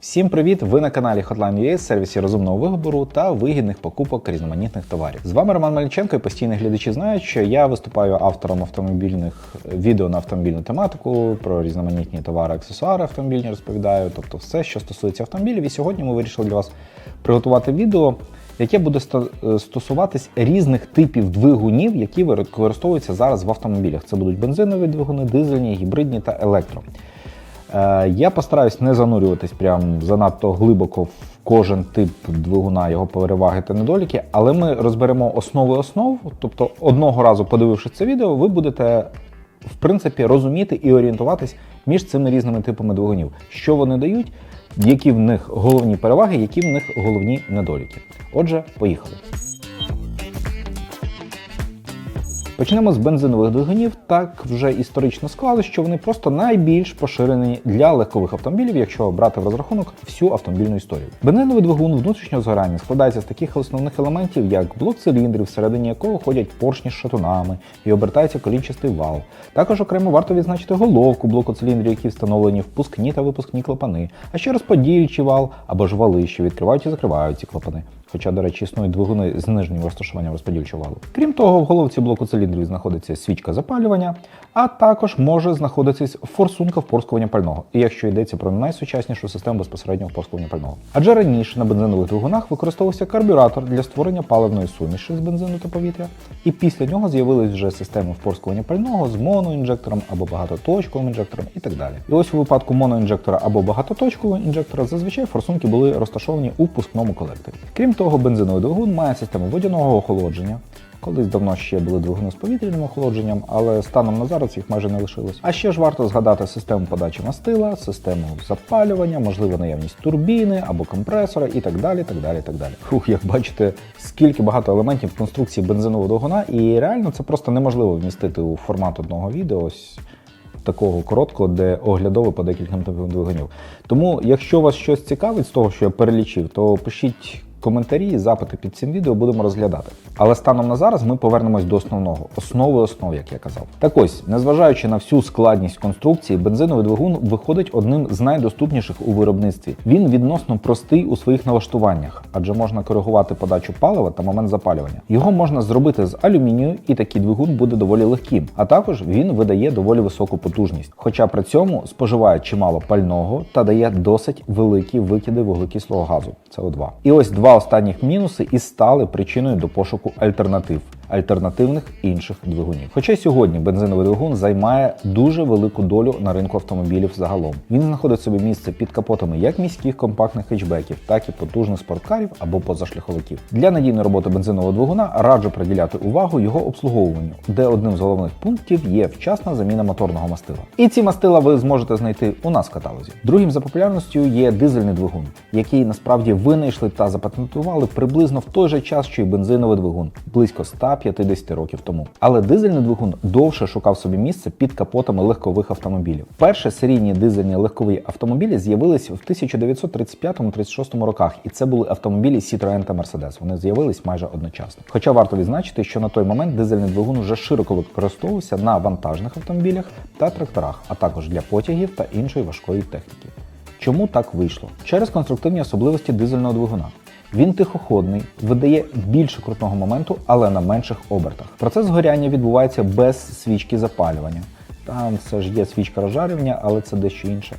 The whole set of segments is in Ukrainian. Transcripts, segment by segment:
Всім привіт! Ви на каналі Hotline.ua, сервісі розумного вибору та вигідних покупок різноманітних товарів. З вами Роман Маліченко і постійні глядачі знають, що я виступаю автором автомобільних відео на автомобільну тематику, про різноманітні товари, аксесуари автомобільні розповідаю, тобто все, що стосується автомобілів. І сьогодні ми вирішили для вас приготувати відео, яке буде стосуватись різних типів двигунів, які використовуються зараз в автомобілях. Це будуть бензинові двигуни, дизельні, гібридні та електро. Е, Я постараюсь не занурюватись прям занадто глибоко в кожен тип двигуна, його переваги та недоліки, але ми розберемо основи основ. Тобто, одного разу подивившись це відео, ви будете в принципі розуміти і орієнтуватись між цими різними типами двигунів, що вони дають, які в них головні переваги, які в них головні недоліки. Отже, поїхали. Почнемо з бензинових двигунів. Так вже історично склалось, що вони просто найбільш поширені для легкових автомобілів, якщо брати в розрахунок всю автомобільну історію. Бензиновий двигун внутрішнього згорання складається з таких основних елементів, як блок циліндрів, всередині якого ходять поршні з шатунами і обертається колінчастий вал. Також окремо варто відзначити головку блоку циліндрів, які встановлені впускні та випускні клапани, а ще розподільчий вал або ж вали, що відкривають і закривають ці клапани. Хоча, до речі, існують двигуни з нижнім розташуванням розподільчого валу. Крім того, в головці блоку циліндрів знаходиться свічка запалювання, а також може знаходитись форсунка впорскування пального, і якщо йдеться про найсучаснішу систему безпосереднього впорскування пального. Адже раніше на бензинових двигунах використовувався карбюратор для створення паливної суміші з бензину та повітря, і після нього з'явились вже системи впорскування пального з моноінжектором або багатоточковим інжектором і так далі. І ось у випадку моноінжектора або багатоточкового інжектора зазвичай форсунки були розташовані у впускному колекторі. Крім того, бензиновий двигун має систему водяного охолодження. Колись давно ще були двигуни з повітряним охолодженням, але станом на зараз їх майже не лишилось. А ще ж варто згадати систему подачі мастила, систему запалювання, можливо, наявність турбіни або компресора і так далі. так далі, так далі. Фух, як бачите, скільки багато елементів конструкції бензинового двигуна, і реально це просто неможливо вмістити у формат одного відео. Ось такого короткого, де оглядово по декільком типам двигунів. Тому, якщо вас щось цікавить з того, що я перелічив, то пишіть коментарі, і запити під цим відео будемо розглядати. Але станом на зараз ми повернемось до основного, основи основ, як я казав. Так ось, незважаючи на всю складність конструкції, бензиновий двигун виходить одним з найдоступніших у виробництві. Він відносно простий у своїх налаштуваннях, адже можна коригувати подачу палива та момент запалювання. Його можна зробити з алюмінію, і такий двигун буде доволі легким. А також він видає доволі високу потужність, хоча при цьому споживає чимало пального та дає досить великі викиди вуглекислого газу СО2. І ось два останніх мінуси і стали причиною до пошуку альтернатив. Альтернативних інших двигунів. Хоча сьогодні бензиновий двигун займає дуже велику долю на ринку автомобілів загалом. Він знаходить собі місце під капотами як міських компактних хетчбеків, так і потужних спорткарів або позашляховиків. Для надійної роботи бензинового двигуна раджу приділяти увагу його обслуговуванню, де одним з головних пунктів є вчасна заміна моторного мастила. І ці мастила ви зможете знайти у нас в каталозі. Другим за популярністю є дизельний двигун, який насправді винайшли та запатентували приблизно в той же час, що й бензиновий двигун, близько 150 років тому. Але дизельний двигун довше шукав собі місце під капотами легкових автомобілів. Перші серійні дизельні легкові автомобілі з'явились в 1935-36 роках, і це були автомобілі Citroën та Mercedes. Вони з'явились майже одночасно. Хоча варто відзначити, що на той момент дизельний двигун вже широко використовувався на вантажних автомобілях та тракторах, а також для потягів та іншої важкої техніки. Чому так вийшло? Через конструктивні особливості дизельного двигуна. Він тихоходний, видає більше крутного моменту, але на менших обертах. Процес згоряння відбувається без свічки запалювання. Там все ж є свічка розжарювання, але це дещо інше.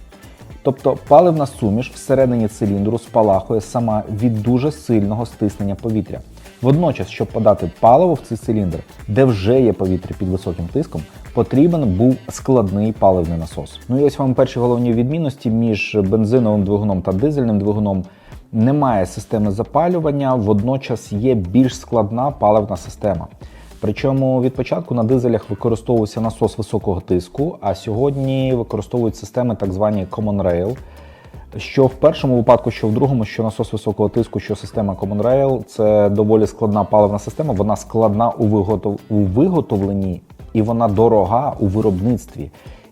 Тобто паливна суміш всередині циліндру спалахує сама від дуже сильного стиснення повітря. Водночас, щоб подати паливо в цей циліндр, де вже є повітря під високим тиском, потрібен був складний паливний насос. Ну і ось вам перші головні відмінності між бензиновим двигуном та дизельним двигуном. Немає системи запалювання, водночас є більш складна паливна система. Причому від початку на дизелях використовувався насос високого тиску, а сьогодні використовують системи так звані Common Rail. Що в першому випадку, що в другому, що насос високого тиску, що система Common Rail, це доволі складна паливна система. Вона складна у, виготов... у виготовленні і вона дорога у виробництві.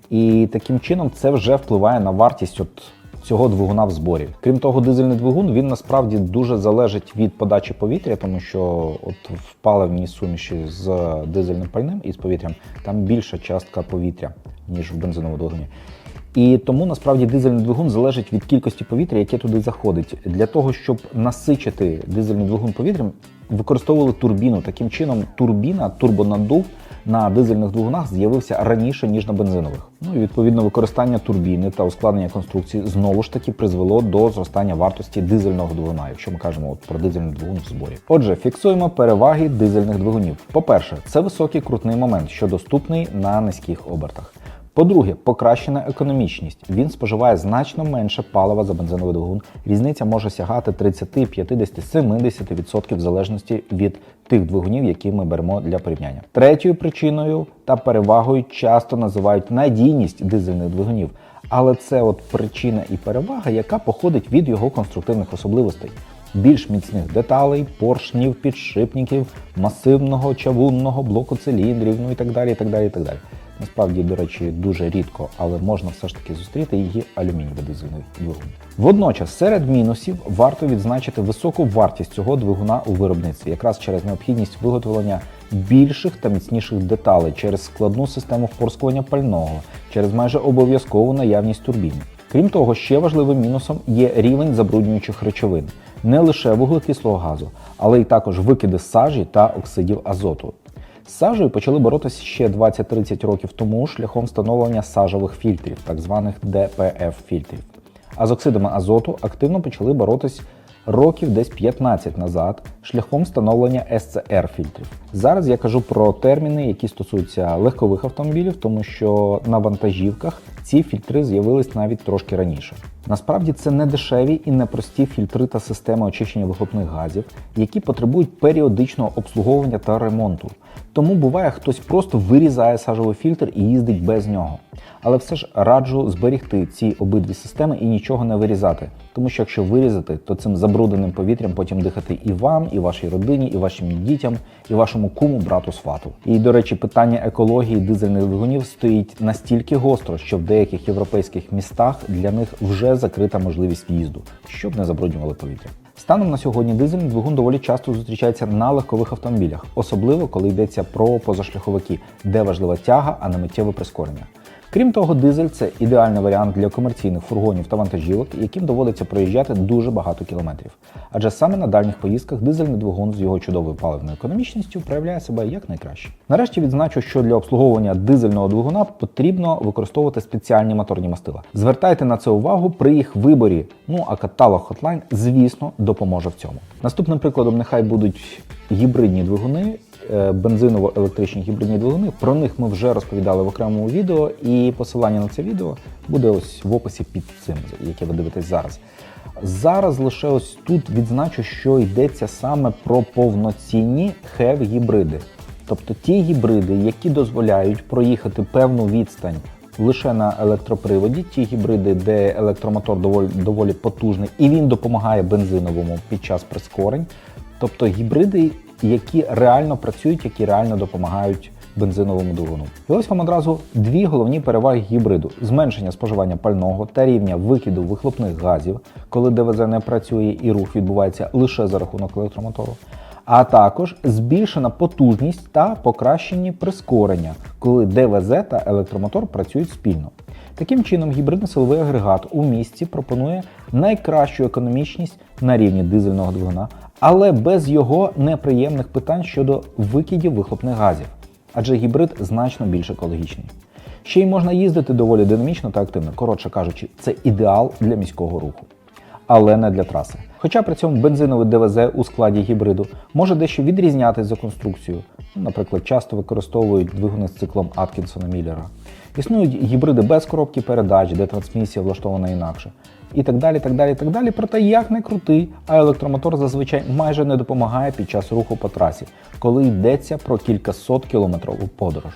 І таким чином це вже впливає на вартість от цього двигуна в зборі. Крім того, дизельний двигун він насправді дуже залежить від подачі повітря, тому що от в паливній суміші з дизельним пальним і з повітрям там більша частка повітря, ніж в бензиновому двигуні. І тому насправді дизельний двигун залежить від кількості повітря, яке туди заходить. Для того, щоб насичити дизельний двигун повітрям, використовували турбіну. Таким чином, турбіна, турбонадув на дизельних двигунах з'явився раніше, ніж на бензинових. Ну і відповідно використання турбіни та ускладнення конструкції знову ж таки призвело до зростання вартості дизельного двигуна, якщо ми кажемо от про дизельний двигун в зборі. Отже, фіксуємо переваги дизельних двигунів. По-перше, це високий крутний момент, що доступний на низьких обертах. По-друге, покращена економічність. Він споживає значно менше палива за бензиновий двигун. Різниця може сягати 30, 50, 70% в залежності від тих двигунів, які ми беремо для порівняння. Третьою причиною та перевагою часто називають надійність дизельних двигунів. Але це от причина і перевага, яка походить від його конструктивних особливостей. Більш міцних деталей, поршнів, підшипників, масивного чавунного блоку циліндрів, ну і так далі. і так далі, і так далі. Насправді, до речі, дуже рідко, але можна все ж таки зустріти її алюмінієвий дизельний двигун. Водночас, серед мінусів варто відзначити високу вартість цього двигуна у виробництві, якраз через необхідність виготовлення більших та міцніших деталей, через складну систему впорскування пального, через майже обов'язкову наявність турбін. Крім того, ще важливим мінусом є рівень забруднюючих речовин, не лише вуглекислого газу, але й також викиди сажі та оксидів азоту. З сажею почали боротися ще 20-30 років тому шляхом встановлення сажових фільтрів, так званих ДПФ-фільтрів. А з оксидами азоту активно почали боротись років десь 15 назад шляхом встановлення СЦР-фільтрів. Зараз я кажу про терміни, які стосуються легкових автомобілів, тому що на вантажівках ці фільтри з'явились навіть трошки раніше. Насправді це не дешеві і непрості фільтри та системи очищення вихлопних газів, які потребують періодичного обслуговування та ремонту. Тому буває, хтось просто вирізає сажовий фільтр і їздить без нього. Але все ж раджу зберігти ці обидві системи і нічого не вирізати. Тому що якщо вирізати, то цим забрудненим повітрям потім дихати і вам, і вашій родині, і вашим дітям, і вашому куму, брату свату. І до речі, питання екології дизельних двигунів стоїть настільки гостро, що в деяких європейських містах для них вже закрита можливість в'їзду, щоб не забруднювали повітря. Станом на сьогодні дизельний двигун доволі часто зустрічається на легкових автомобілях, особливо коли йдеться про позашляховики, де важлива тяга, а не миттєве прискорення. Крім того, дизель це ідеальний варіант для комерційних фургонів та вантажівок, яким доводиться проїжджати дуже багато кілометрів. Адже саме на дальніх поїздках дизельний двигун з його чудовою паливною економічністю проявляє себе як найкраще. Нарешті відзначу, що для обслуговування дизельного двигуна потрібно використовувати спеціальні моторні мастила. Звертайте на це увагу при їх виборі. Ну а каталог Hotline, звісно, допоможе в цьому. Наступним прикладом нехай будуть гібридні двигуни бензиново-електричні гібридні двигуни. Про них ми вже розповідали в окремому відео, і посилання на це відео буде ось в описі під цим, яке ви дивитесь зараз. Зараз лише ось тут відзначу, що йдеться саме про повноцінні хев-гібриди. Тобто ті гібриди, які дозволяють проїхати певну відстань лише на електроприводі, ті гібриди, де електромотор доволі, доволі потужний, і він допомагає бензиновому під час прискорень. Тобто гібриди, які реально працюють, які реально допомагають бензиновому двигуну. І ось вам одразу дві головні переваги гібриду: зменшення споживання пального та рівня викиду вихлопних газів, коли ДВЗ не працює і рух відбувається лише за рахунок електромотору. А також збільшена потужність та покращені прискорення, коли ДВЗ та електромотор працюють спільно. Таким чином, гібридний силовий агрегат у місті пропонує найкращу економічність на рівні дизельного двигуна, але без його неприємних питань щодо викидів вихлопних газів, адже гібрид значно більш екологічний. Ще й можна їздити доволі динамічно та активно. Коротше кажучи, це ідеал для міського руху. Але не для траси. Хоча при цьому бензиновий ДВЗ у складі гібриду може дещо відрізнятися за конструкцією. Ну, Наприклад, часто використовують двигуни з циклом Аткінсона Міллера. Існують гібриди без коробки передач, де трансмісія влаштована інакше. І так далі, так далі, так далі. Проте як не крутий, а електромотор зазвичай майже не допомагає під час руху по трасі, коли йдеться про кількасот кілометрову подорож.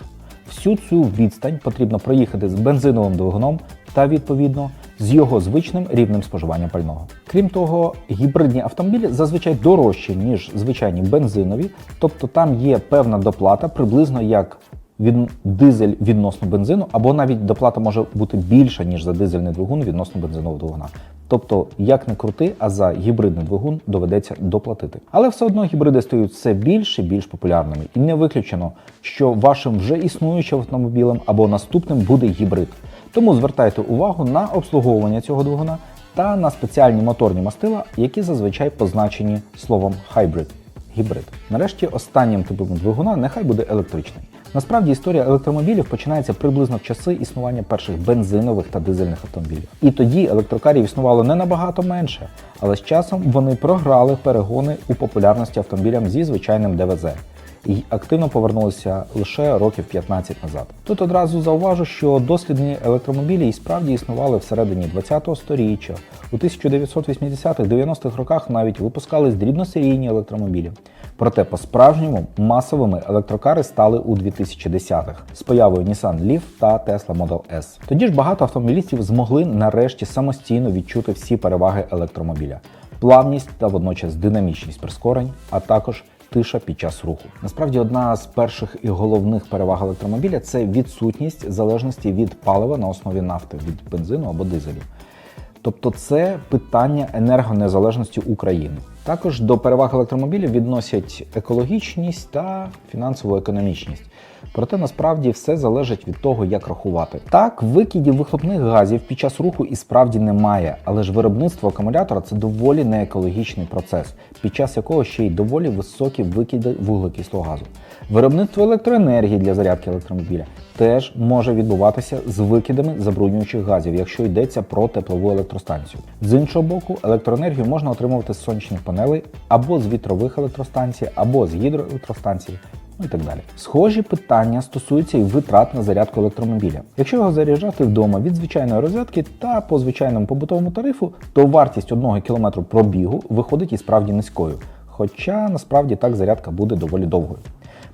Всю цю відстань потрібно проїхати з бензиновим двигуном та відповідно з його звичним рівнем споживання пального. Крім того, гібридні автомобілі зазвичай дорожчі, ніж звичайні бензинові, тобто там є певна доплата, приблизно як від дизель відносно бензину, або навіть доплата може бути більша, ніж за дизельний двигун відносно бензинового двигуна. Тобто, як не крути, а за гібридний двигун доведеться доплатити. Але все одно гібриди стають все більш і більш популярними. І не виключено, що вашим вже існуючим автомобілем або наступним буде гібрид. Тому звертайте увагу на обслуговування цього двигуна та на спеціальні моторні мастила, які зазвичай позначені словом hybrid – гібрид. Нарешті останнім типом двигуна нехай буде електричний. Насправді історія електромобілів починається приблизно в часи існування перших бензинових та дизельних автомобілів. І тоді електрокарів існувало не набагато менше, але з часом вони програли перегони у популярності автомобілям зі звичайним ДВЗ і активно повернулися лише років 15 назад. Тут одразу зауважу, що дослідні електромобілі і справді існували всередині 20-го сторіччя. У 1980-90-х роках навіть випускались дрібносерійні електромобілі. Проте по-справжньому масовими електрокари стали у 2010-х з появою Nissan Leaf та Tesla Model S. Тоді ж багато автомобілістів змогли нарешті самостійно відчути всі переваги електромобіля: плавність та водночас динамічність прискорень, а також тиша під час руху. Насправді, одна з перших і головних переваг електромобіля це відсутність залежності від палива на основі нафти, від бензину або дизелю. Тобто це питання енергонезалежності України. Також до переваг електромобілів відносять екологічність та фінансову економічність. Проте насправді все залежить від того, як рахувати. Так, викидів вихлопних газів під час руху і справді немає, але ж виробництво акумулятора це доволі неекологічний процес, під час якого ще й доволі високі викиди вуглекислого газу. Виробництво електроенергії для зарядки електромобіля теж може відбуватися з викидами забруднюючих газів, якщо йдеться про теплову електростанцію. З іншого боку, електроенергію можна отримувати з сонячних панелей або з вітрових електростанцій, або з гідроелектростанцій. Ну і так далі. Схожі питання стосуються і витрат на зарядку електромобіля. Якщо його заряджати вдома від звичайної розетки та по звичайному побутовому тарифу, то вартість 1 км пробігу виходить і справді низькою. Хоча насправді так зарядка буде доволі довгою.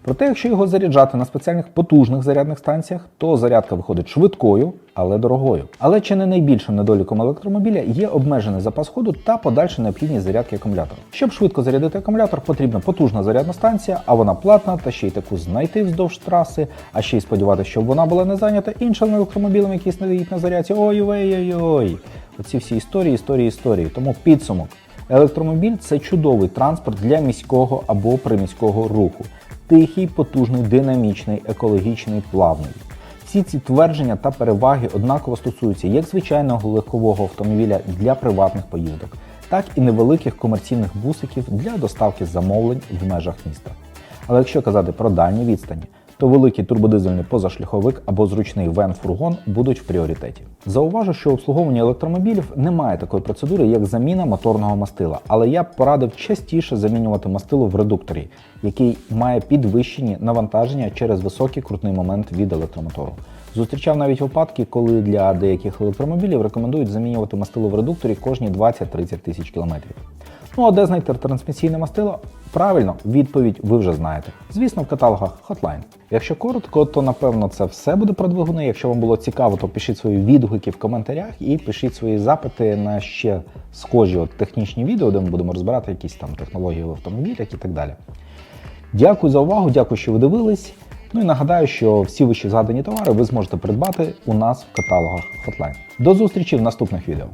Проте, якщо його заряджати на спеціальних потужних зарядних станціях, то зарядка виходить швидкою, але дорогою. Але чи не найбільшим недоліком електромобіля є обмежений запас ходу та подальша необхідність зарядки акумулятора. Щоб швидко зарядити акумулятор, потрібна потужна зарядна станція, а вона платна, та ще й таку знайти вздовж траси, а ще й сподіватися, щоб вона була не зайнята іншим електромобілем, який стоїть на зарядці. Ой-ой-ой-ой. Оці всі історії, історії, історії. Тому підсумок. Електромобіль це чудовий транспорт для міського або приміського руху. Тихий, потужний, динамічний, екологічний, плавний. Всі ці твердження та переваги однаково стосуються як звичайного легкового автомобіля для приватних поїздок, так і невеликих комерційних бусиків для доставки замовлень в межах міста. Але якщо казати про дальні відстані, то великий турбодизельний позашляховик або зручний вен-фургон будуть в пріоритеті. Зауважу, що у обслуговуванні електромобілів немає такої процедури, як заміна моторного мастила, але я б порадив частіше замінювати мастило в редукторі, який має підвищені навантаження через високий крутний момент від електромотору. Зустрічав навіть випадки, коли для деяких електромобілів рекомендують замінювати мастило в редукторі кожні 20-30 тисяч кілометрів. Ну а де знайти трансмісійне мастило? Правильно, відповідь ви вже знаєте. Звісно, в каталогах Hotline. Якщо коротко, то напевно це все буде про двигуни. Якщо вам було цікаво, то пишіть свої відгуки в коментарях і пишіть свої запити на ще схожі от технічні відео, де ми будемо розбирати якісь там технології в автомобілях і так далі. Дякую за увагу, дякую, що ви дивились. Ну і нагадаю, що всі вищі згадані товари ви зможете придбати у нас в каталогах Hotline. До зустрічі в наступних відео.